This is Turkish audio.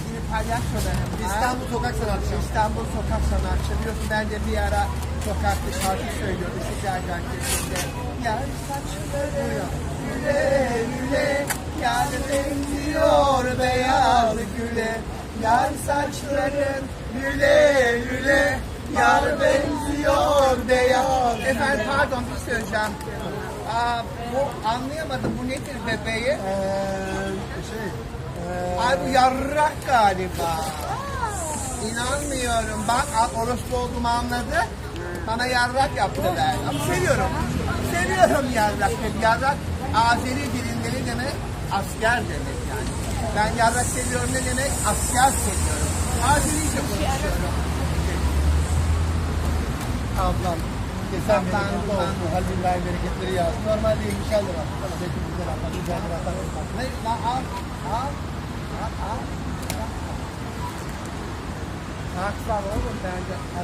sevgili palyaçolarım var. İstanbul Sokak Sanatçı. İstanbul Sokak Sanatçı. Biliyorsun ben de bir ara sokakta şarkı söylüyordum İstiklal Caddesi'nde. Yar saçları güle güle Yar benziyor beyaz güle Yar saçların güle güle Yar benziyor beyaz Efendim pardon bir şey söyleyeceğim. Aa, bu anlayamadım bu nedir bebeği? Ee, Ay bu yarrak galiba. İnanmıyorum. Bak orospu olduğumu anladı. Bana yarrak yaptılar. Ama seviyorum. Seviyorum yarrak. Yarrak Azeri dilinde ne demek? Asker demek yani. Ben yarrak seviyorum ne demek? Asker seviyorum. Azerice konuşuyorum. ablam. Geçen ablan. olsun. Halbullahi bereketleri yaz. Normalde 20 lira. Ama belki güzel abla. Güzel bir. Ne? Al. Al. Al. Al.